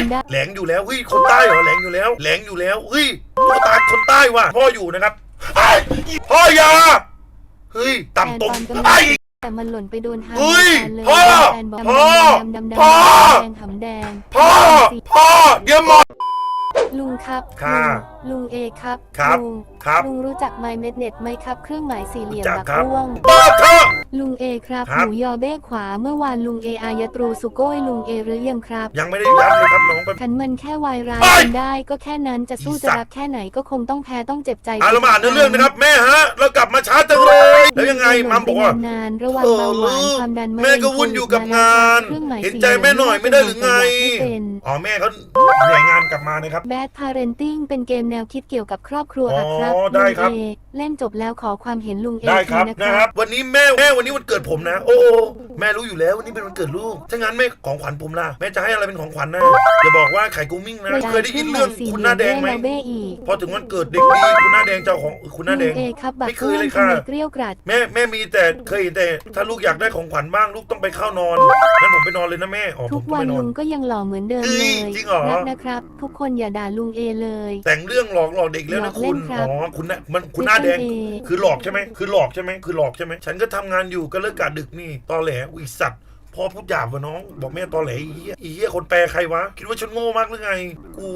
นได้แหลงอยู่แล้วเฮ้ยคนใต้เหรอแหลงอยู่แล้วแหลงอยู่แล้วเฮ้ยตัวตาคนใต้ว่ะพ่ออยู่นะครับไอ้พ่ออย่าเฮ้ยต่ำตมแอนตอนกำลังไอ้แต่มันหล่นไปโดนหางเฮ้ยแอนเลยพ่อแอนบอกพ่อดำดำดำพ่อแดงหำแดงพ่อพ่อเดี๋ยวหมดลุงครับค่ะลุงเอครับครับลุงครับลุงรู้จักไมเม็ดเน็ตไหมครับ เครื่องหมายสี่เหลี่ยมจักบักครับร่วงเปิดเถอะลุงเอครับครัหบมูยอเบ้ขวาเมื่อวานลุงเออายตรูสุโก้ยลุงเอหรือยังครับ ยังไม่ได้ยัดเลยครับน้องไปขันมันแค่วายร้ายเอ้ยกันได้ ก็แค่นั้นจะสู้อีสัจะตว์รักแค่ไหนก็คงต้องแพ้ต้องเจ็บใจอะเรามาอ่านเนื้อเรื่องนะครับ แม่ฮะเรากลับมาช้าจังเลยแล้วยังไงมัมบอกว่านานๆระวังเออเบาหวานลูกความดันแม่ก็วุ่นอยู่กับงานเครื่องหมายเห็นสี่ใจแม่หน่อยไม่ได้หรือไงให้เป็นอ๋อแม่เขาเหนื่อยงานกลับมานะครับ Bad Parenting เป็นเกมแนวคิดเกี่ยวกับครอบครัวอ๋ออะครับได้ครับ ลุงเอเล่นจบแล้วขอความเห็นลุงเอได้ทีครับนะคนะครัรับบวันนี้แม่แม่วันนี้วันเกิดผมนะโอ้แม่รู้อยู่แล้ววันนี้เป็นวันเกิดลูกถ้างั้นแม่ของขวัญผมล่ะแม่จะให้อะไรเป็นของขวัญนะอย่าบอกว่าไข่กุ้งมิ้งนะเคยได้ยินเรื่องคุณหน้าแดงไหมเบ้อีกพอถึงวันเกิดเด็กดีคุณหน้าแดงเจ้าของคุณหน้าแดลุงงเอครับบัตไม่รเคอ้ยวนเลยทำค่ะไมเกลี้ยวกราด แม่แม่มีแต่เคยเห็นแต่ถ้าลูกอยากได้ของขวัญบ้างลูกต้องไปเข้านอนงั้นผมไปนอนเลยนะแม่อ๋อผทุมกต้องวันไปนอลุน งก็ยังหล่อเหมือนเดิมเฮ้เลยยจริงเหรอ รักนะครับ ทุกคนอย่าด่าลุงเอเลย แต่งเรื่องหลอกหลอกเด็กแล้วหลนะอกคุณเล่นครับ อ๋อคุณน่ะมันคุณหน้าแดงไม่ใช่เอคือหลอกใช่ไหมคือหลอกใช่ไหมคือหลอกใช่ไหมฉันก็ทำงานอยู่ก็เลิกกะดึกนี่ตอแหลอุยสัตว์พ่อพูดหยาบวะน้อง บอกแม่ตอแหลอีเหี้ยอีเหี้ยคนแปลใครวะ คิดว่าฉันโง่มากหรือไง กู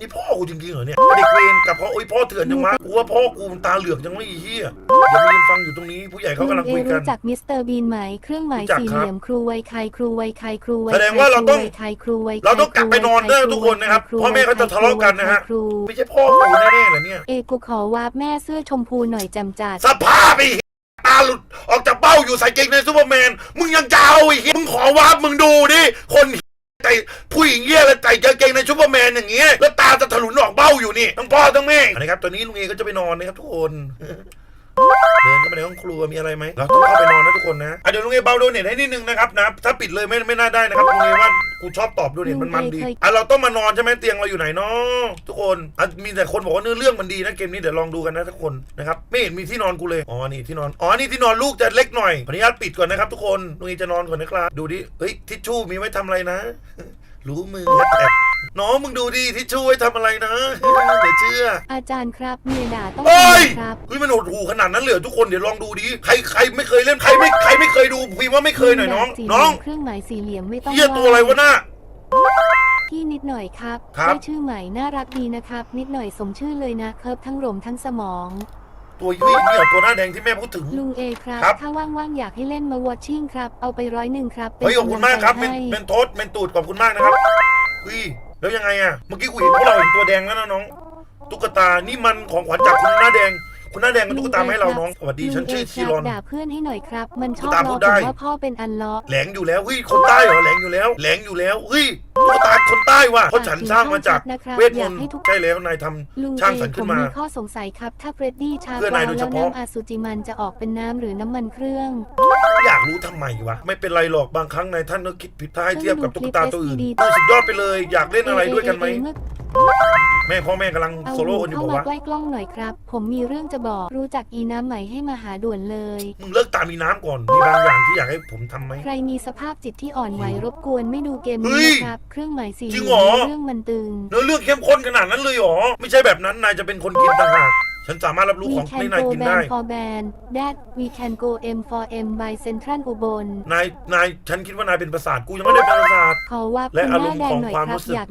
นี่พ่อกูจริงๆเหรอเนี่ยเด็กเวรกับพ่อโอ้ยพ่อเถื่อนจังวะกูว่าพ่อกูมันตาเหลือกจังวะอีเหี้ยอย่ามายืนฟังอยู่ตรงนี้ผู้ใหญ่เขากำลังลุคุยเอกัน รู้จักมิสเตอร์บีนไหมเครื่องหมายรู้จักสี่ครับเหลี่ยมครูไวยใครครูไวยใครครูไวยแสดงว่าเราต้องใครครูไวยใคเราต้องกลับไปนอนด้วยนะทุกคนนะครับพ่อแม่เขาจะทะเลาะกันนะฮะครูไม่ใช่พ่อกูแน่ๆเหรอเนี่ยเอกูขอวาบแม่เสื้อชมพูหน่อยจำจัดสภาพไอ้เหี้ยตาหลุดออกจากเบ้าอยู่ใส่เกงในซูเปอร์แมน มึงยังจะเอาไอ้เหี้ยมึงขอวาบมึงดูดิคนเหี้ย ใจผู้หญิงเงี้ยแล้วใส่กางเกงในซูเปอร์แมนอย่างเงี้ยแล้วตาจะถลุนออกเบ้าอยู่นี่ทั้งพ่อทั้งแม่นะครับตอนนี้ลุงเอก็จะไปนอนนะครับทุกคน เดินเข้าไปในห้องครัวมีอะไรไหมเราต้องเข้าไปนอนนะทุกคนนะอะเดี๋ยวลุงเอเบาโดเน็ตให้นิดนึงนะครับนะถ้าปิดเลยไม่ไม่น่าได้นะครับลุงเอว่ากูชอบตอบโดเน็ตมันมันดีอะเราต้องมานอนใช่ไหมเตียงเราอยู่ไหนเนาะทุกคนอะมีแต่คนบอกว่าเนื้อเรื่องมันดีนะเกมนี้เดี๋ยวลองดูกันนะทุกคนนะครับไม่เห็นมีที่นอนกูเลยอ๋อนี่ที่นอนอ๋อนี่ที่นอนลูกจะเล็กหน่อยขออนุญาตปิดก่อนนะครับทุกคนลุงเอจะนอนก่อนนะครับดูดิเฮ้ยทิชชู่มีไว้ทำอะไรนะ รู้มือแอบน้องมึงดูดิทิชชู่ไว้ทำอะไรนะเดี๋ยวเชื่อ อาจารย์ครับเมียด่าต้องเฮ้ย ทำครับ เฮ้ยมันโหดหูขนาดนั้นเลยเหรอทุกคนเดี๋ยวลองดูดิใครใครไม่เคยเล่นใครไม่ใครไม่เคยดูพิมพ์ว่าไม่เคยหน่อยน้อง สี่น้องเครื่องหมายสี่เหลี่ยมไม่ต้องเฮียตัวอะไรวะน่ะ พี่นิดหน่อยครับครับ ได้ชื่อใหม่น่ารักดีนะครับ นิดหน่อยสมชื่อเลยนะเคิร์ฟทั้งรมทั้งสมอง ตัวยุ้ยเนี่ยตัวหน้าแดงที่แม่พูดถึง ลุงเอครับ ครับ ถ้าว่างๆ อยากให้เล่นมาวอชชิ่งครับ เอาไปร้อยหนึ่งครับป็นเฮ้ยขอบคุณมากครับเป็นำลังใจให้เป็นโทษเป็นตูดขอบคุณมากนะครับเฮ้ยแล้วยังไงอะเมื่อกี้กูเห็นพวกเราเห็นตัวแดงแล้วนะน้อง ตุ๊กตานี่มันของขวัญจากคุณหน้าแดง คุณหน้าแดงกับตุ๊กตามาให้เราน้องสวัสดีฉันชื่อลุงชีเครบอน ด่าเพื่อนให้หน่อยครับ มันชอบตามล้พูอดผได้ มว่าพ่อเป็นอันล้อ แหลงอยู่แล้วเฮ้ยคนใต้เหรอแหลงอยู่แล้วแหลงอยู่แล้วเฮ้ยตุ๊กตาคนใต้ว่ะเพราะฉันสร้างมาจากนะครับเวทมอยานกต์ให้ทุกใช่แล้วนายทำลุงช่างเอสรรค์ขึ้ผนมมา มีข้อสงสัยครับ ถ้าเฟรดดี้ชาเพื่อนายโดยแล้เฉวพาะ น้ำอาซูจิมันจะออกเป็นน้ำหรือน้ำมันเครื่องอยากรู้ทำไมวะไม่เป็นไรหรอกบางครั้งนายท่านก็คิดผิดถ้าให้เทียบกับตุ๊กตาตัวอื่นเพิ่งดูคลิปดูสุดยอดไปเลย อยากเล่นอะไรด้วยกันไหม เมื่อ แม่พ่อแม่กำลังเอาโซโล่กันอยู่เข้าบอกมาว่า ใกล้กล้องหน่อยครับ ผมมีเรื่องจะบอกรู้จักอีน้ำใหม่ให้มาหาด่วนเลย มึงเลิกตามมีน้ำก่อน มีบางอย่างที่อยากให้ผมทำไหม ใครมีสภาพจิตที่อ่อนไหวรบกวนไม่ดูเกมเฮ้นี้ยนะครับ เครื่องหมายสี่จริงเหรอเรื่องมันตึง เนื้อเรื่องเข้มข้นขนาดนั้นเลยเหรอ ไม่ใช่แบบนั้นนายจะเป็นคนกินต่างหากฉันสามารถรับรู้ We ของ can ที่นาย go กินได้ band for band that we can go M for M by Central อุบล นายนายฉันคิดว่านายเป็นประสาทกูยังไม่ได้เป็นประสาท ขอว่าและคุณอาหรน้ามณ์แดของงหน่อยความครับรู้สึก อยาก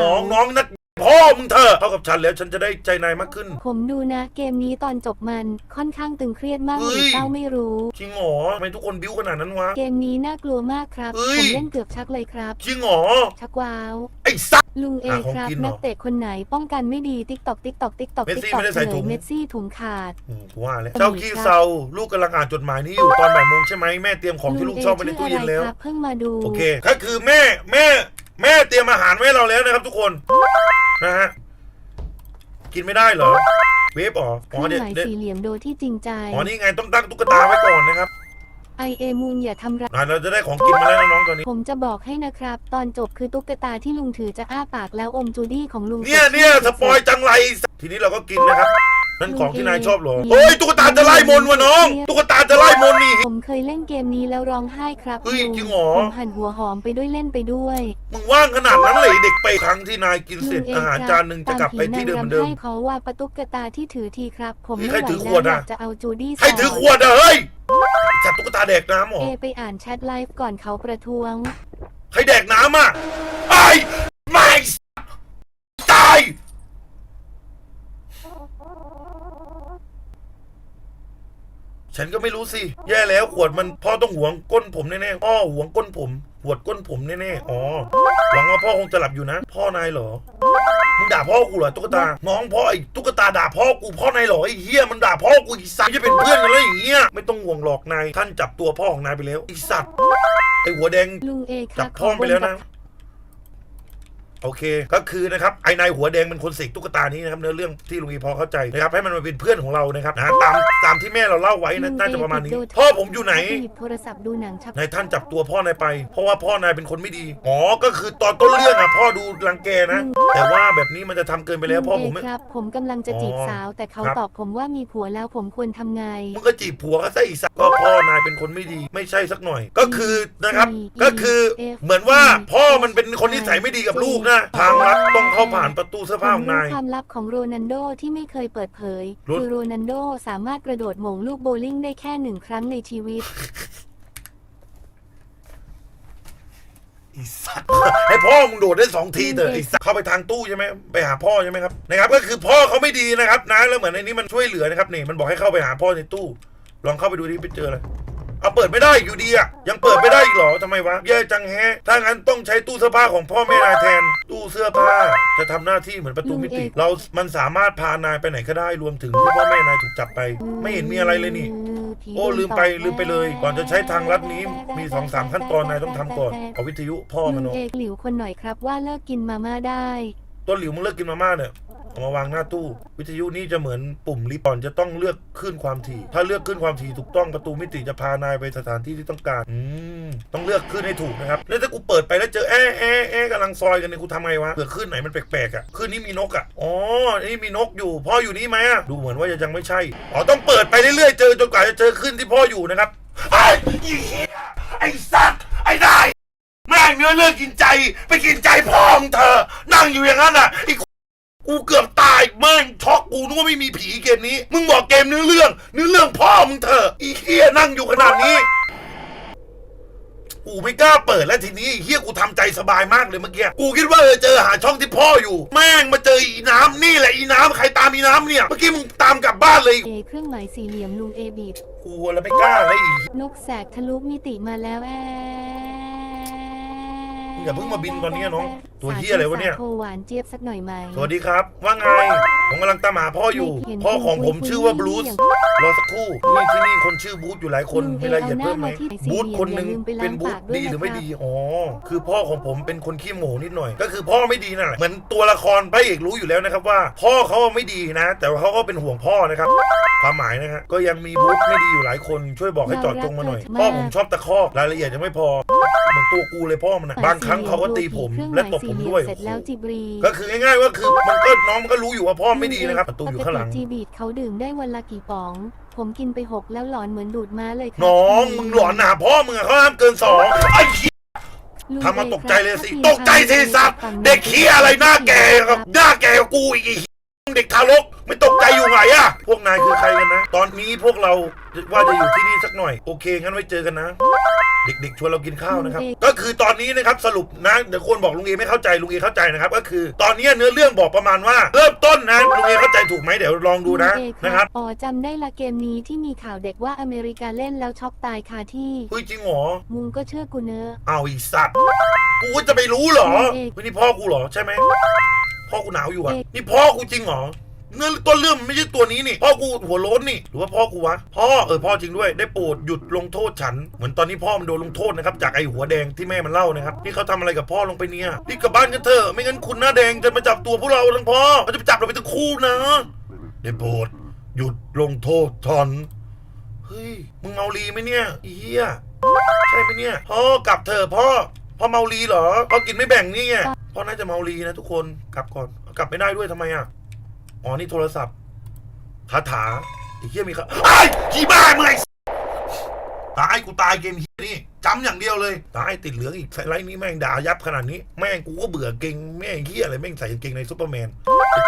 น้องเขาน้องนัด พ่อมึงเธอะเท่ากับฉันแล้วฉันจะได้ใจนายมากขึ้น ผมดูนะ เกมนี้ตอนจบมันค่อนข้างตึงเครียดมากเฮ้หยรือเศร้าไม่รู้ จริงเหรอทำไมทุกคนบิ้วขนาดนั้นวะ เกมนี้น่ากลัวมากครับ เฮ้ย ผมเล่นเกือบชักเลยครับ จริงเหรอชักว้าว ไอ้สัส ลุงเออะของครับกินเหรอนักเตะคนไหนป้องกันไม่ดีติ๊กตอกติ๊กตอกติ๊กตอกเมสซี่ติ๊กตอกไม่ได้ใส่ถุง เมสซี่ถุงขาด อืมกูว่าแล้วเจ้าขี้เซาลูกกำลังอ่านจดหมายนี้อยู่ตอนบ่ายโมงใช่ไหมแม่เตรียมของที่ลูกชอบไว้ในตู้เย็นแล้วชื่ออะไรครับเพิ่งมาดู โอเค ก็คือแม่แม่ แม่เตรียมอาหารไว้ให้เราแล้วนะครับทุกคนนะฮะกินไม่ได้เหรอ เวฟอ๋อเคอ๋อรื่องเดี๋ยวหมายเดี๋ยวสี่เหลี่ยมโดยที่จริงใจ อ๋อนี่ไงต้องตั้งตุ๊กตาไว้ก่อนนะครับไอเอมูนอย่าทำร้ายอะเราจะได้ของกินมาแล้วนะน้องตอนนี้ ผมจะบอกให้นะครับ ตอนจบคือตุ๊กตาที่ลุงถือจะอ้าปากแล้วอมจูดี้ของลุงเนี่ยสดชื่เนี่ยสสุดๆปอยจังไร ทีนี้เราก็กินนะครับ นั่นของที่นายลุงเอชอบเหรอมีเฮ้ยตุ๊กตาจะไล่มนต์วะน้องเนี่ยตุ๊กตาจะไล่มนต์นี่ ผมเคยเล่นเกมนี้แล้วร้องไห้ครับเฮ้ยลุจริงเหรอ ผมหั่นหัวหอมไปด้วยเล่นไปด้วย มึงว่างขนาดนั้นเลยเด็กไปครั้งที่นายกินเสร็จลุงอาหารคบจานหนึ่งจะกลับไปที่เดิมเหมือนเดิมตาผีนางรำให้เขาว่าประตุกกตาที่ถือทีครับ ผมมีไม่ใครไหวถือขแล้ววดออะยากจะเอาจูดี้สให้ถือขวดอะเฮ้ยจับตุ๊กตาแดกน้ำเหรอเอไปอ่านแชทไลฟ์ก่อนเขาประท้วงใครแดกน้ำอะไอ้ไม่ตาย ฉันก็ไม่รู้สิ แย่แล้วขวดมันพ่อต้องหวงก้นผมแน่ๆพ่อหวงก้นผมหวดก้นผมแน่ๆอ๋อหวังว่าพ่อคงจะหลับอยู่นะ พ่อนายเหรอมึงด่าพ่อกูเหรอตุ๊กตา น้องพ่อไอ้ตุ๊กตาด่าพ่อกูพ่อนายเหรอไอ้เหี้ยมันด่าพ่อกูอีสัตว์จะเป็นเพื่อนกันแล้วอย่างเงี้ยไม่ต้องห่วงหรอกนายท่านจับตัวพ่อของนายไปแล้วไอ้สัตว์ไอ้หัวแดงลุงเอคจัรับบพ่อไปแล้วนะ โอเค ก็คือนะครับไอ้นายหัวแดงเป็นคนเสกตุ๊กตานี้นะครับเนื้อเรื่องที่ลุงอีพอเข้าใจนะครับให้มันมาเป็นเพื่อนของเรานะครับนะตามตามที่แม่เราเล่าไว้นะน่าจะประมาณนี้ พ่อผมอยู่ไหนหยิบโทรศัพท์ดูหนังชักนายท่านจับตัวพ่อนายไป เพราะว่าพ่อนายเป็นคนไม่ดีอ๋อก็คือตอนต้นเรื่องอะพ่อดูรังแกนะ แต่ว่าแบบนี้มันจะทำเกินไปแล้วพ่อผมลุงไม่เครับ ผมกำลังจะจีบอ๋อสาว แต่เขาครับ ตอบผมว่ามีผัวแล้วผมควรทำไง มึงก็จีบผัวก็ซะอีสักก็พ่อนายเป็นคนไม่ดี ไม่ใช่สักหน่อย ก็คือนะครับ ก็คือเหมือนว่าพ่อมันเป็นคนนิสัยไม่ดีกับลูกนะ ทางรัฐต้องเข้าผ่านประตูเสื้อผผ้าขมองรู้นาย ความลับของโรนันโดที่ไม่เคยเปิดเผยรู้คือโรนันโดสามารถกระโดดหม่งลูกโบว์ลิ่งได้แค่หนึ่งครั้งในชีวิตอีสัตว์ให้พ่อมึงโดดได้สองทีเถอะไอีสัตว์เข้าไปทางตู้ใช่ไหมไปหาพ่อใช่ไหมครับนะครับ ก็คือพ่อเขาไม่ดีนะครับนะแล้วเหมือนในนี้มันช่วยเหลือนะครับนี่มันบอกให้เข้าไปหาพ่อในตู้ ลองเข้าไปดูดิไปเจออะไรเอาเปิดไม่ได้อยู่ดีอะยังเปิดไม่ได้อีกเหรอทำไมวะแย่จังแฮะ ถ้างั้นต้องใช้ตู้เสื้อผ้าของพ่อแม่นายแทน ตู้เสื้อผ้าจะทำหน้าที่เหมือนประตูมิติ เรา มันสามารถพานายไปไหนก็ได้รวมถึงที่พ่อแม่นายถูกจับไป ไม่เห็นมีอะไรเลยนี่ผีโอ้โดนลืมไปตบลืมไปเลย ก่อนจะใช้ทางลัดนี้มีสองสามขั้นตอนนายต้องทำก่อนเอาวิทยุพ่อลุมันงเนาะเอกหลิวคนหน่อยครับว่าเลิกกินมาม่าได้ ต้นหลิวมึงเลิกกินมาม่าเนี่ย เอามาวางหน้าตู้ วิทยุนี่จะเหมือนปุ่มรีก่อนจะต้องเลือกขึ้นความถี่ ถ้าเลือกขึ้นความถี่ถูกต้องประตูมิติจะพานายไปสถานที่ที่ต้องการ อืมต้องเลือกขึ้นให้ถูกนะครับแล้วถ้ากูเปิดไปแล้วเจอแอะแอะแอะกำลังซอยกันเนี่ยกูทำไงวะเผื่อขึ้นไหนมันแปลกๆอะขึ้นนี้มีนกอะอ๋อนี่มีนกอยู่ พ่ออยู่นี่ไหมอะดูเหมือนว่าจะยังไม่ใช่อ๋อต้องเปิดไปเรื่อยๆเจอจนกว่าจะเจอขึ้นที่พ่ออยู่นะครับไอ้อีเหี้ยไอ้สัตว์ไอ้นายแม่งเนื้อเรื่องกินใจ ไปกินใจพ่อมึงเธอ นั่งอยู่อย่างนั้นอะอ้กู เกือบตายแม่งช็อกกูนึกว่าไม่มีผีเกมนี้ มึงบอกเกมเนื้อเรื่องเนื้อเรื่องพ่อมึงเธอะไอีเฮียนั่งอยู่ขนาดนี้กูไม่กล้าเปิดแล้วทีนี้ไอ้เฮียกูทำใจสบายมากเลยเมื่อกี้กูคิดว่าเออเจอหาช่องที่พ่ออยู่ แม่งมาเจออีน้ำนี่แหละอีน้ำใครตามอีน้ำเนี่ย เมื่อกี้มึงตามกลับบ้านเลยเอเครื่องหมายสี่เหลี่ยมลุงเอบีบกูแล้วไม่กล้าเลยอีนกแสกทะลุมิติมาแล้วแออย่าเพิ่งมาบินตอนนี้น้องตัวเหี้ยอะไรวะเนี่ยสาธุสาโทหวานเจี๊ยบสักหน่อยไหมสวัสดีครับ ว่าไง ผมกำลังตามหาพ่ออยู่ พ่อของผมชื่อว่าบรูซรอสักครู่นี่ที่นี่คนชื่อบูธอยู่หลายคนลุงเอมีรายละเอียดเพิ่มไหมเอาหน้ามาที่บูธคนหนึ่งอย่าลืมไปล้างเป็นบูธปากด้วยดีหรือไม่นะครับดีอ๋อคือพ่อของผมเป็นคนขี้โมโหนิดหน่อย ก็คือพ่อไม่ดีนั่นแหละเหมือนตัวละครพระเอกรู้อยู่แล้วนะครับว่า พ่อเขาไม่ดีนะ แต่ว่าเขาก็เป็นห่วงพ่อนะครับความหมายนะฮะก็ยังมีบูธไม่ดีอยู่หลายคนช่วยบอกให้จอดจงมาหน่อยพ่อผมชอบตะคอกรายละเอียดยังไม่พอเหมือนตัวกูเลยพ่อมันนะบางครั้งเขาก็ตีผมและตบผมด้วยเสร็จแล้วจิบรีก็คือง่ายๆว่าคือมันก็น้องมันก็รู้อยู่ว่าพ่อไม่ดีนะครับประตูอยู่ข้างหลังปกติจีบีดเขาดื่มได้วันละกี่ป๋อง ผมกินไปหกแล้วหลอนเหมือนดูดม้าเลยครับน้องมึงหลอนหนาพ่อมึงอะเขาห้ามเกินสองไอ้เหี้ยลุงทำมาตกใจเลยสิครับตกใจสิสัตว์เด็กเขี้ยอะไรหน้าแก่กับหน้าแก่กับกูอีกไอ้ เหี้ยเด็กทารกไม่ตกใจอยู่ไงอะพวกนายคือใครกันนะ ตอนนี้พวกเราว่าจะอยู่ที่นี่สักหน่อย โอเคงั้นไว้เจอกันนะ เด็กๆชวนเรากินข้าวนะครับ ก็คือตอนนี้นะครับสรุปนะเดี๋ยวคนบอกลุงเอไม่เข้าใจลุงเอเข้าใจนะครับ ก็คือตอนนี้เนื้อเรื่องบอกประมาณว่าเริ่มต้นนะลุงเอเข้าใจถูกไหมเดี๋ยวลองดูนะลุงเอนะครับอ๋อจำได้ละเกมนี้ที่มีข่าวเด็กว่าอเมริกาเล่นแล้วช็อกตายคาที่เฮ้ยจริงเหรอมุงก็เชื่อกูเนอะเอาอีสัตว์กูจะไปรู้เหรอเอกเฮ้ยนี่พ่อกูเหรอใช่ไหม พ่อกูหนาวอยู่อะเอกนี่พ่อกูจริงเหรอเนื้อต้นเรื่องมันไม่ใช่ตัวนี้นี่ พ่อกูหัวโล้นนี่ หรือว่าพ่อกูวะ พ่อเออพ่อจริงด้วย ได้โปรดหยุดลงโทษฉัน เหมือนตอนนี้พ่อมันโดนลงโทษนะครับ จากไอ้หัวแดงที่แม่มันเล่านะครับที่เขาทำอะไรกับพ่อลงไปเนี่ยรีบกลับบ้านกันเถอะ ไม่งั้นคุณหน้าแดงจะมาจับตัวพวกเราทั้งพ่อเขาจะไปจับเราไปทั้งคู่นะ ได้โปรดหยุดลงโทษฉัน เฮ้ย มึงเมาลีไหมเนี่ยอีเหี้ยใช่ไหมเนี่ย พ่อกลับเถอะพ่อ พ่อเมาลีเหรอพ่อกินไม่แบ่งนี่ไงพ่อน่าจะเมาลีนะทุกคนกลับก่อนกลับไม่ได้ด้วยทำไมอะอ๋อนี่โทรศัพท์คาถาไอ้เหี้ยมีคาไอ้ขี้บ้ามึงไอ้ตายกูตายเกมเหี้ยนี่จำอย่างเดียวเลยตายติดเหลืองอีกไลน์นี้แม่งด่ายับขนาดนี้ แม่งกูก็เบื่อเก่งแม่งเหี้ยอะไรแม่งใส่กางเกงในซูเปอร์แมน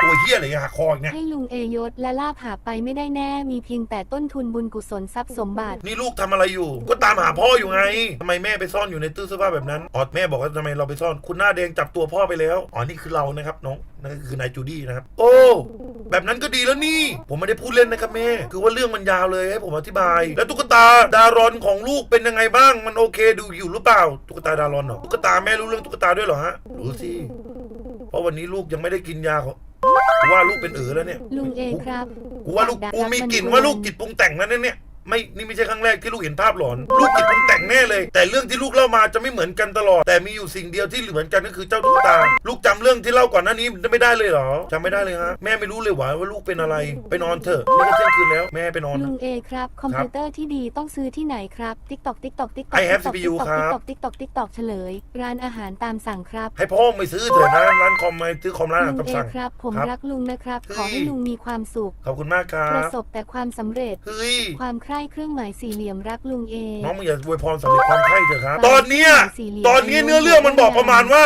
ตัวเหี้ยอะไรหักคออีกเนี่ยให้ลุงเอยศและลาบหาไปไม่ได้แน่ มีเพียงแต่ต้นทุนบุญกุศลทรัพย์สมบัติ นี่ลูกทำอะไรอยู่ ก็ตามหาพ่ออยู่ไงทำไมแม่ไปซ่อนอยู่ในตู้เสื้อผ้าแบบนั้นอ๋อแม่บอกว่าทำไมเราไปซ่อน คุณหน้าแดงจับตัวพ่อไปแล้วอ๋อนี่คือเรานะครับน้องนั่นก็คือนายจูดี้นะครับ โอ้ แบบนั้นก็ดีแล้วนี่ ผมไม่ได้พูดเล่นนะครับแม่ คือว่าเรื่องมันยาวเลยให้ผมอธิบาย แล้วตุ๊กตาดารอนของลูกเป็นยังไงบ้าง มันโอเคดูอยู่หรือเปล่า ตุ๊กตาดารอนเหรอ ตุ๊กตาแม่รู้เรื่องตุ๊กตาด้วยเหรอฮะ รู้สิ เพราะวันนี้ลูกยังไม่ได้กินยาของ กูว่าลูกเป็นเอ๋อแล้วเนี่ยลุงเอครับกูว่าลูกกูมีกลิ่นว่าลูกจิตปรุงแต่งนั่นเนี่ย ไม่นี่ไม่ใช่ครั้งแรกที่ลูกเห็นภาพหลอน ลูกจิตปรุงแต่งแน่เลย แต่เรื่องที่ลูกเล่ามาจะไม่เหมือนกันตลอด แต่มีอยู่สิ่งเดียวที่เหมือนกันก็คือเจ้าตุ๊กตา ลูกจำเรื่องที่เล่าก่อนหน้านี้ไม่ได้เลยเหรอจำไม่ได้เลยฮะแม่ไม่รู้เลยว่าว่าลูกเป็นอะไร ไปนอนเถอะนี่ก็เที่ยงคืนแล้ว แม่ไปนอน ลุงเอครับ คอมพิวเตอร์ที่ดีต้องซื้อที่ไหนครับติ๊กตอกติ๊กตอกติ๊กตอก I have CPU ครับติ๊กตอกติ๊กตอกเฉลย ร้านอาหารตามสั่งครับ ให้พ่อไม่ซื้อเถอะนะร้านคอมไม่ซื้อคอมร้านอาหารลุตางมเอสั่งครับ ผมครับรักลุงนะครับเฮ้ยขอให้ลุงมีความสุขขอบคุณมากครัประบสบแต่ความสำเร็จเฮ้ยความใคร่เครื่องหมายสี่เหลี่ยมรักลุงเอน้องมึงอย่าอวยพรสำเร็จความใคร่เถอะครับครับตอนเนี้ยสี่เหลี่ยมตอนนี้เนื้อเรื่องมันบอกประมาณว่า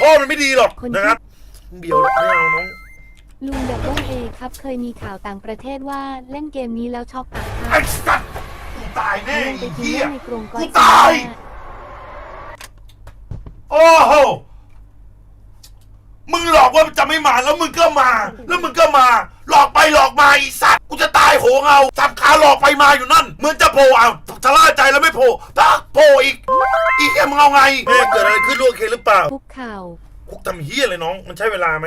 พ่อมันไม่ดีหรอกคนนะครับเบียวไม่เอาน้องลุงดับเบิลเอครับเคยมีข่าวต่างประเทศว่าเล่นเกมนี้แล้วช็อกอักคไอ้รับสัตว์กูตายแน่เล่นไปไอ้ทิ้งเหี้ยไว้ในกรงกอกูดตาย โอ้โห มึงหลอกว่าจะไม่มาแล้วมึงก็มา แล้วมึงก็มา หลอกไปหลอกมาไอีสัตว์กูจะตายโหงเอาสับขาหลอกไปมาอยู่นั่นเหมือนจะโผล่เอาชะล่าใจแล้วไม่โผล่ตักโผล่อีกอีกแค่มึงเอาไงแม่เกิดอะไรขึ้นลูกโอเคหรือเปล่าคุกเข่าคุกทำเฮียเลยน้อง มันใช้เวลาไหม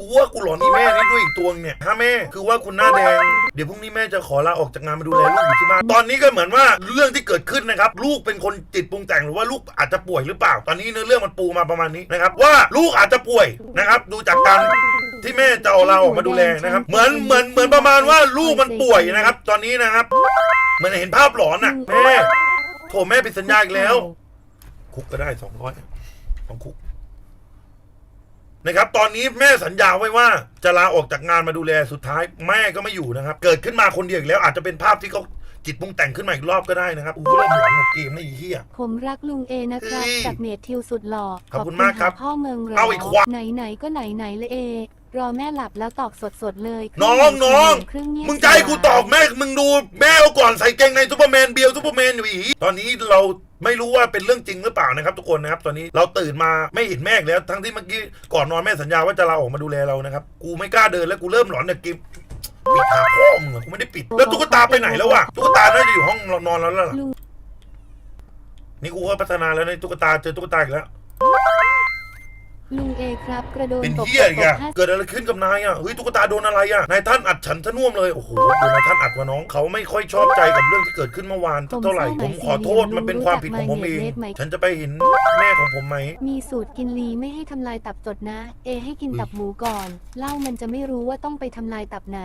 กูว่ากูหลอนนี่แม่นี่ด้วยอีกตัวเนี่ยถ้าแม่ คือว่าคุณหน้าแดง เดี๋ยวพรุ่งนี้แม่จะขอลาออกจากงานมาดูแลลูกอยู่ที่บ้าน ตอนนี้ก็เหมือนว่าเรื่องที่เกิดขึ้นนะครับ ลูกเป็นคนจิตปรุงแต่งหรือว่าลูกอาจจะป่วยหรือเปล่า ตอนนี้เนื้อเรื่องมันปูมาประมาณนี้นะครับว่าลูกอาจจะป่วยนะครับดูจากการที่แม่จะเอาเราออกมาดูแลนะครับ เหมือนเหมือนเหมือนประมาณว่าลูกมันป่วยนะครับ ตอนนี้นะครับเหมือนเห็นภาพหลอนอะแม่โถแม่ผิดสัญญาอีกแล้ว คุกก็ได้สองร้อยสองคุก นะครับ ตอนนี้แม่สัญญาไว้ว่าจะลาออกจากงานมาดูแลสุดท้ายแม่ก็ไม่อยู่นะครับ เกิดขึ้นมาคนเดียวอีกแล้วอาจจะเป็นภาพที่เขาจิตปรุงแต่งขึ้นมาอีกรอบก็ได้นะครับอู้เริ่มหลอนกับเกมนะไอ้เหี้ยผมรักลุงเอนะครับเฮ้ยจากเมททิวสุดหล่อขอบคุณมากครับหพ่อเมืองรเอาอีกควาย ไหนไหนๆก็ไหนไหนๆเลยเอ รอแม่หลับแล้วตอกสดๆเลยน้องน้องครึ่เงียบมึงจะให้กูตอบแม่มึงดูแม่เอาก่อนใส่เกงในซูเปอร์แมนเบียวซูเปอร์แมนอยู่อีตอนนี้เราไม่รู้ว่าเป็นเรื่องจริงหรือเปล่านะครับ ทุกคนนะครับ ตอนนี้เราตื่นมาไม่เห็นแม่อีกแล้ว ทั้งที่เมื่อกี้ก่อนนอนแม่สัญญาว่าจะลาออกมาดูแลเรานะครับ กูไม่กล้าเดินแล้วกูเริ่มหลอนเนี่ยเกมปิดหาพ่อมึงอะกูไม่ได้ปิด แล้วตุ๊กตาไปไหนแล้ววะตุ๊กตาน่าจะอยู่ห้องนอนแล้วล่ะลุงนี่กูก็พัฒนาแล้วในตุ๊กตาเจอตุ๊กตาอีกแล้ว ลุงเอครับกระโดดเป็นตบเหี้ยอีกอะตบห้าเกิดอะไรขึ้นกับนายอะเฮ้ยตุ๊กตาโดนอะไรอะนายท่านอัดฉันทะน่วมเลยโอ้โหโดนนายท่านอัดวะน้องเขาไม่ค่อยชอบใจกับเรื่องที่เกิดขึ้นเมื่อวานเท่าไหร่ผมขอโทษมันเป็นความผิดของผมเองฉันจะไปเห็นแม่ของผมไหมมีสูตรกินลีไม่ให้ทำลายตับจดนะ เอให้กินตับหมูก่อนเหล้ามันจะไม่รู้ว่าต้องไปทำลายตับไหน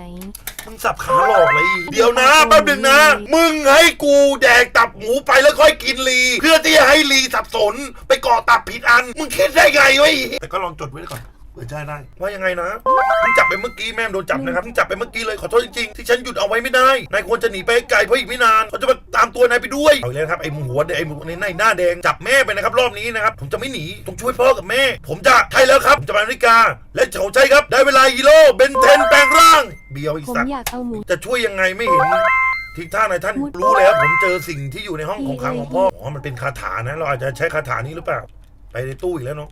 มึงสับขาหลอกเลยอีเดี๋ยวนะแป๊บหนึงนะ มึงให้กูแดกตับหมูไปแล้วค่อยกินลี เพื่อที่จะให้ลีสับสน ไปก่อตับผิดอัน มึงคิดได้ไงวะไอ้แต่ก็ลองจดไว้ก่อนเผื่อจะได้ว่ายังไงนะเพิ่งจับไปเมื่อกี้แม่โดนจับนะครับเพิ่งจับไปเมื่อกี้เลยขอโทษจริงๆที่ฉันหยุดเอาไว้ไม่ได้นายควรจะหนีไปไกลเพราะอีกไม่นานเขาจะมาตามตัวนายไปด้วยเอาอีกแล้วครับไอ้หัวแดงไอ้หมูในหน้าแดงจับแม่ไปนะครับรอบนี้นะครับผมจะไม่หนีต้องช่วยพ่อกับแม่ ผมจะใช่แล้วครับผมจะมาอเมริกา และเขาใช่ครับ ได้เวลาฮีโร่เบนเทนแปลงร่าง เบียวอีกผมสัตว์อยากเอาหมูจะช่วยยังไงไม่เห็นทีท่านายท่านมุดรู้แล้วผมเจอสิ่งที่อยู่ในห้องของขังเอ๊ะของพ่ออ๋อมันเป็นคาถานะ เราอาจจะใช้คาถานี้หรือเปล่า ไปในตู้อีกแล้วเนาะ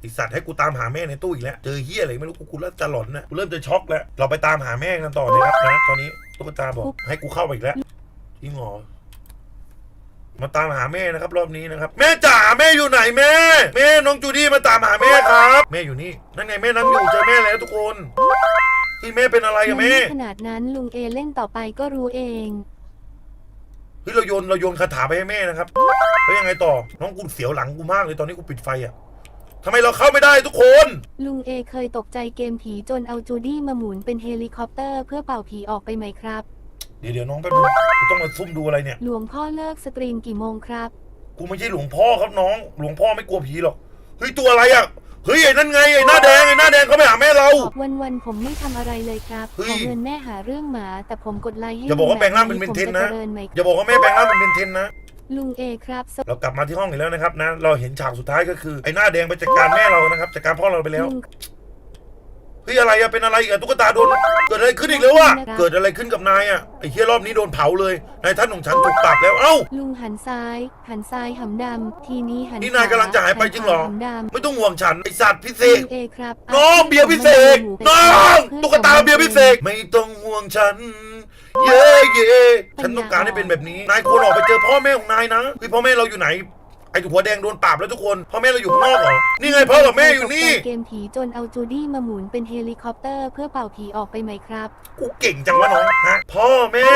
ไอสัตว์ให้กูตามหาแม่ในตู้อีกแล้ว เจอเฮียอะไรไม่รู้กูกูเริ่มจะหลอนนะกูเริ่มจะช็อกแล้ว เราไปตามหาแม่กันต่อเลยครับนะตอนนี้ตุ๊กตาบอกให้กูเข้าไปอีกแล้วจริงเหรอมาตามหาแม่นะครับรอบนี้นะครับ แม่จ๋าแม่อยู่ไหนแม่ แม่น้องจูดี้มาตามหาแม่ครับ แม่อยู่นี่นั่นไงแม่นั่งอยู่เจอแม่แล้วทุกคนที่แม่เป็นอะไรมัอะนแม่ไม่ขนาดนั้นลุงเอเล่นต่อไปก็รู้เองเฮ้ยเราโยนเราโยนคาถาไปให้แม่นะครับแล้วยังไงต่อน้องกูเสียวหลังกูมากเลยตอนนี้กูปิดไฟอะ ทำไมเราเข้าไม่ได้ทุกคน ลุงเอเคยตกใจเกมผีจนเอาจูดี้มาหมุนเป็นเฮลิคอปเตอร์เพื่อเป่าผีออกไปไหมครับ เดี๋ยวเดี๋ยวน้องแป๊บนึงกูต้องมาซุ่มดูอะไรเนี่ย หลวงพ่อเลิกสตรีมกี่โมงครับ กูไม่ใช่หลวงพ่อครับน้อง หลวงพ่อไม่กลัวผีหรอก เฮ้ยตัวอะไรอะ เฮ้ยไอ้นั่นไงไอ้หน้าแดงไอ้หน้าแดงเขาไปหาแม่เราวันวันๆผมไม่ทำอะไรเลยครับเฮ้ขอยเงินแม่หาเรื่องหมา แต่ผมกดไลค์ให้อย่าบอกว่าแปลงร่างเป็นลุเบนผมเทนจนะเจริญไหมอย่าบอกว่าแม่แปลงร่างเป็นเบนเทนนะ ลุงเอครับ เรากลับมาที่ห้องอีกแล้วนะครับนะเราเห็นฉากสุดท้ายก็คือไอ้หน้าแดงไปจัดการแม่เรานะครับจัดการพ่อเราไปแล้วลุงเฮ้ยอะไรอะเป็นอะไรอีกับตุ๊กตาโดนเกิดอะไรขึ้นอีกแล้ววะเกิดอะไรขึ้นกับนายอะไอ้เฮียรอบนี้โดนเผาเลยนายท่านของฉันถูกปรับแล้วเอ้าลุงหันซ้ายหันซ้ายหำดำทีนี้หันนี่นายกำลังจะหายไปจริงเหรอหันขวาหำดำไม่ต้องห่วงฉันไอสัตว์พิเศลุษงเอครับน้องเบียร์พิเศษน้องตุ๊กตาเบียร์พิเศษไม่ต้องห่วงฉัน เย่เย่ฉันต้องการให้เป็นแบบนี้ นายควรออกไปเจอพ่อแม่ของนายนะเฮ้ยพ่อแม่เราอยู่ไหน ไอ้หัวแดงโดนปราบแล้วทุกคน พ่อแม่เราอยู่ข้างนอกเหรอ นี่ไงพ่อกับแม่อยู่นี่ เกมผีจนเอาจูดี้มาหมุนเป็นเฮลิคอปเตอร์เพื่อเป่าผีออกไปไหมครับกูเก่งจังวะน้องฮะ พ่อแม่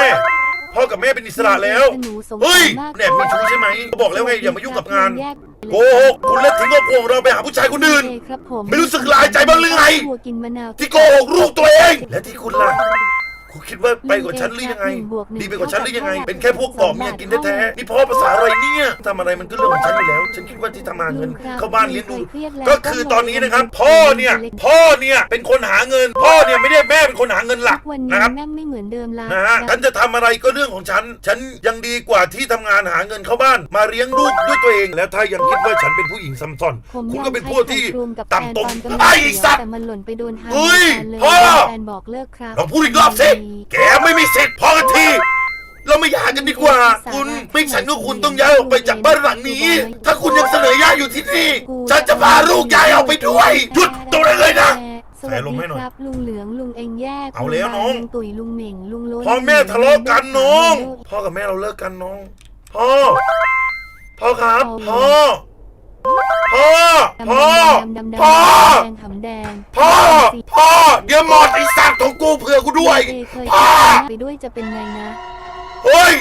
พ่อกับแม่เป็นอิสระแล้ว หนูสงเฮ้สายรมากแหนบมีชู้ใช่ไหมก็บอกแล้วไงอย่ามายุ่งกับงาน แยโกหกคุณเล่นทิ้งครอบครัวของเราไปหาผู้ชายคนอื่น โอเคครับผมไม่รู้สึกละอายใจบ้างหรือไงวัวกินมะนาวที่โกหกลูกตัวเอง และที่คุณล่ะ คุณคิดว่าไปกว่าฉันหรือยังไง ดีไปกว่าฉันหรือยังไง เป็นแค่พวกปอบเมียกินแท้ๆนี่พ่อภาษาอะไรเนี่ยทำอะไรมันก็เรื่องของฉันอยู่แล้ว ฉันคิดว่าที่ทำงานเงินเข้าบ้านเลี้ยงดูก็คือตอนนี้นะครับ พ่อเนี่ย พ่อเนี่ยเป็นคนหาเงิน พ่อเนี่ยไม่ได้แม่เป็นคนหาเงินหลักทุกวันนี้นะครับแม่งไม่เหมือนเดิมละนะฮะฉันจะทำอะไรก็เรื่องของฉัน ฉันยังดีกว่าที่ทำงานหาเงินเข้าบ้าน มาเลี้ยงลูกด้วยตัวเอง แล้วถ้ายังคิดว่าฉันเป็นผู้หญิงซัมซอนผมคุณยอมก็เป็นพวกที่ให้ใครคลุมกับต่ำตมแฟนตอนกำลังไอ้สัตว์แต่มันหล่นไปโดนหางเฮ้ยแฟนเลยพ่อแฟนบอกเลิกครับลองพูดอีกรอบสิแกไม่มีสิทธิ์พอกันที เราไม่หย่ากันดีกว่า คุณไม่ฉันก็คุณต้องย้ายออกไปจากบ้านหลังนี้ ถ้าคุณยังเสนอย้ายอยู่ที่นี่ ฉันจะพาลูกย้ายออกไปด้วย หยุดตรงนั้นเลยนะ สวัสใส่ลงให้ดีหน่อยครับลุงเหลืองลุงเองแยกเอาแล้วลุงบน้อง ลุงตุ๋ยลุงเหม่งลุงโลพ่อแม่ทะเลาะกันน้อง พ่อกับแม่เราเลิกกันน้อง พ่อ พ่อครับ พ่อ พ่อ พ่อ พ่อแดงหำแดงพ่อ พ่อ เดี๋ยวหมดไอ้สัตว์ของกูเผื่อกูด้วย เคยพ่อ ไปด้วยจะเป็นไงนะ เฮ้ย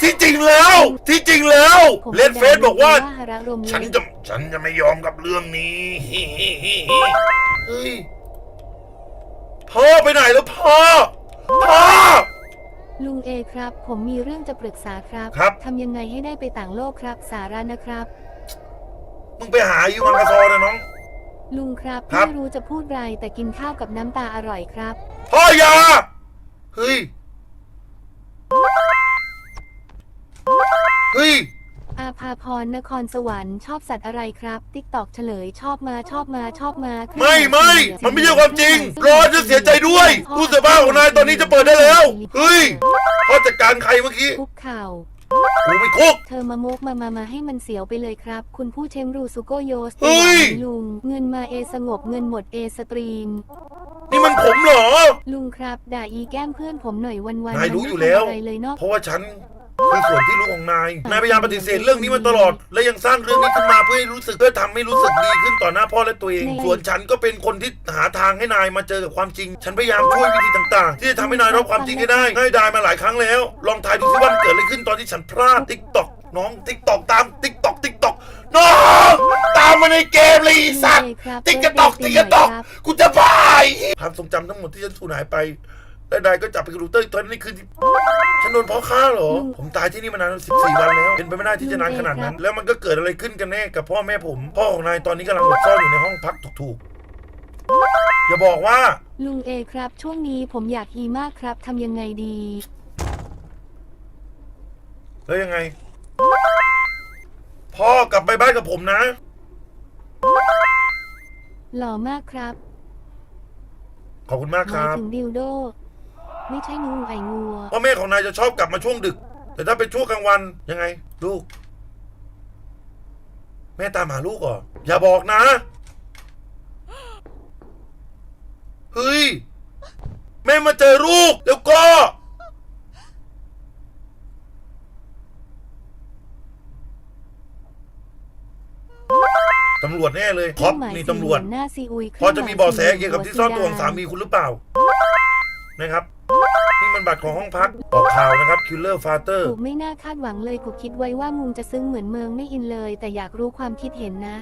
ที่จริงแล้ว ที่จริงแล้ว ผมเลนเฟสบอกว่าหาระรมฉันจะ ฉันจะไม่ยอมกับเรื่องนี้เฮ้ยพ่อไปไหนแล้วพ่อ พ่อ ลุงเอครับ ผมมีเรื่องจะปรึกษาครับครับ ทำยังไงให้ได้ไปต่างโลกครับ สาระนะครับ มึงไปหายูมันกาซอนะน้อง ลุงครับครับ ไม่รู้จะพูดไรแต่กินข้าวกับน้ำตาอร่อยครับ พ่ออย่าเฮ้ย เฮ้ย อาภาพรนครสวรรค์ชอบสัตว์อะไรครับ ติ๊กตอกเฉลยชอบมาชอบมาชอบมาไม่ไม่มันไม่ใช่ความจริงรอจะเสียใจด้วยตู้เสื้อผ้าของนายตอนนี้จะเปิดได้แล้วเฮ้ย พ่อจัดการใครเมื่อกี้คุกเข่า กูไม่คุก เธอมามุกมามามาให้มันเสียวไปเลยครับ คุณผู้เชมรูซุโกโยสเฮ้ย ลุง เงินมาเอสงบเงินหมดเอสตรีม นี่มันผมเหรอ ลุงครับ ด่าอีแก้มเพื่อนผมหน่อยวันๆนายรู้มัไม่อยู่แล้วทำอะไรเลยเนาะเพราะว่าฉัน คือส่วนที่รู้ของนาย นายพยายามปฏิเสธเรื่องนี้มาตลอด และยังสร้างเรื่องนี้ขึ้นมาเพื่อให้รู้สึกเพื่อทำให้รู้สึกดีขึ้นต่อหน้าพ่อและตัวเอง ส่วนฉันก็เป็นคนที่หาทางให้นายมาเจอกับความจริง ฉันพยายามช่วยวิธีต่างๆ ที่จะทำให้นายรับความจริงให้ได้ง่ายดายมาหลายครั้งแล้ว ลองทายดูสิว่ามันเกิดอะไรขึ้นตอนที่ฉันพลาดติ๊กตอกน้องติ๊กตอกตามติ๊กตอกติ๊กตอกน้องตามมาในเกมเลยไอีสัตว์ครับติ๊กกระตอกติ๊กกระตอกครับกูจะบ้าไอ้ความทรงจำทั้งหมดที่ฉันสูญหายไป และนายก็จับไปกับลูเตอร์ตอนนี้คือที่ฉันโดนพ่อฆ่าเหรอ ผมตายที่นี่มานาน14วันแล้ว เป็นไปไม่ได้ที่จะนานขนาดนั้น แล้วมันก็เกิดอะไรขึ้นกันแน่กับพ่อแม่ผม พ่อของนายตอนนี้กำลังหลบซ่อนอยู่ในห้องพักถูกๆ อย่าบอกว่า ลุงเอครับ ช่วงนี้ผมอยากฮีมากครับทำยังไงดี แล้วยังไง พ่อกลับไปบ้านกับผมนะ หล่อมากครับ ขอบคุณมากหคมายรับถึงดิวโด ไม่ใช่งูไองัว พ่อแม่ของนายจะชอบกลับมาช่วงดึก แต่ถ้าเป็นช่วงกลางวันยังไง ลูก แม่ตามหาลูกเหรออย่าบอกนะ เฮ้ย แม่มาเจอลูก แล้วก็ ตำรวจแน่เลยท็อปเคงหมายนี่สี่ตำรวจเหลี่ยมหน้าซีอุยพอจะมีเบาะแสครื่เกี่ยวกับที่หซ่อมานยตัวของสามีคุณหรือเปล่า นะครับ นี่มันบัตรของห้องพักออกข่าวนะครับ Killer Father กูไม่น่าคาดหวังเลยกูคิดไว้ว่ามุงจะซึ้งเหมือนเมืองไม่อินเลย แต่อยากรู้ความคิดเห็นนะ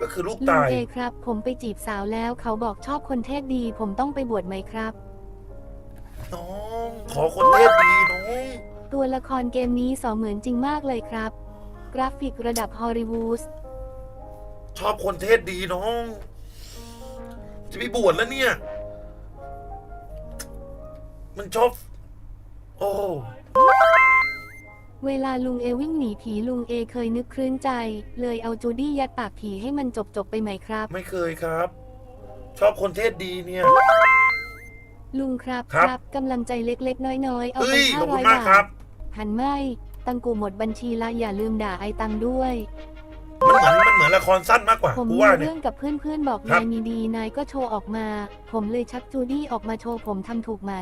ก็คือลูกลุงตายเอครับ ผมไปจีบสาวแล้วเขาบอกชอบคนเทศดี ผมต้องไปบวชไหมครับ น้องขอคนเทศดีน้อง ตัวละครเกมนี้สอเหมือนจริงมากเลยครับ กราฟิกระดับฮอลลีวูดชอบคนเทศดีน้อง จะไปบวชแล้วเนี่ย มันชอบ โอ้ เวลาลุงเอวิ่งหนีผีลุงเอเคยนึกครื้นใจ เลยเอาจูดี้ยัดปากผีให้มันจบจบๆไปไหมครับ ไม่เคยครับ ชอบคนเทศดีเนี่ย ลุงครับครับ กำลังใจเล็กๆ น้อยๆ เอาเฮ้ไปยห้าขอบร้คุอยณมากบาครับทหันไม่ ตังกูหมดบัญชีละอย่าลืมด่าไอตังด้วย มันเหมือนมันเหมือนละครสั้นมากกว่าผมกูมีว่าเนี่ย เรื่องกับเพื่อนๆบอกครับ นายมีดีนายก็โชว์ออกมา ผมเลยชักจูดี้ออกมาโชว์ผมทำถูกไหม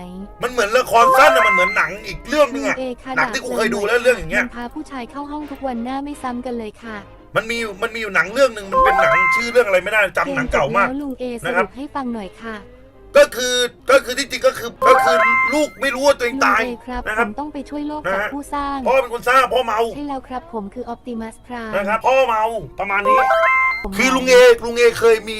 มันเหมือนละครสั้นอะมันเหมือนหนังอีกเรื่องนึงอะ เอค่ะหนังที่กูเคยดูแล้วเรื่องอย่างเงี้ย มันพาผู้ชายเข้าห้องทุกวันหน้าไม่ซ้ำกันเลยค่ะมันมีอยู่มันมีอยู่หนังเรื่องหนึ่งมันเป็นหนังชื่อเรื่องอะไรไม่ได้จำหนังเก่ามากแล้วลุงเอสนะครัรุบ ปให้ฟังหน่อยค่ะ ก็คือก็คือที่จริงก็คือก็คือลูกไม่รู้ว่าตัวเองลุงตายเอครับนะคผรับ มต้องไปช่วยโลกนะกับฮะ ผู้สร้าง พ่อเป็นคนสร้างพ่อเมาใช่แล้วครับผมคือออ t ติมัสพรามนะครับ พ่อเมาประมาณนี้ ผมคือลุงเอลุงเอเคยมี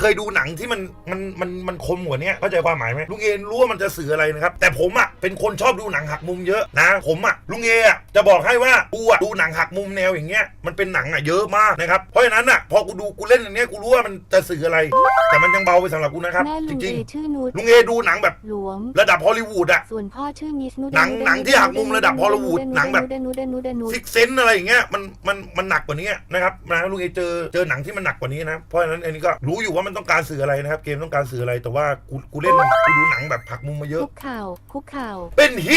เคยดูหนังที่มันมันมันมันคมกว่านี้เข้าใจความหมายไหมลุงเอรู้ว่ามันจะสื่ออะไรนะครับ แต่ผมอะเป็นคนชอบดูหนังหักมุมเยอะนะ ผมอะลุงเออะจะบอกให้ว่ากูอะดูหนังหักมุมแนวอย่างเงี้ยมันเป็นหนังอะเยอะมากนะครับเพราะฉะนั้นอะพอกูดูกูเล่นอย่างเนี้ยกูรู้ว่ามันจะสื่ออะไร แต่มันยังเบาไปสำหรับกูนะครับแม่จลุงริเองชื่อนุชๆลุงเอดูหนังแบบหลวม ระดับฮอลลีวูดอะ ส่วนพ่อชื่อมิสนุดหนังหนังที่หักมุมระดับฮอลลีวูดหนังแบบดนุดนุดนุดซิกเซนอะไรอย่างเงี้ยมันมันมันหนักกว่านี้นะครับนะลุงเอเจอเจอหนังที่มันหนักกว่านี้นะเพราะฉะนั้นอันนี้ก็รู้อยู่ว่ามันต้องการสื่ออะไรนะครับ เกมต้องการสื่ออะไรแต่ว่ากูกูเล่นกูดูหนังแบบผักมุมมาเยอะ คุกเข่าคุกเข่าเป็นเฮี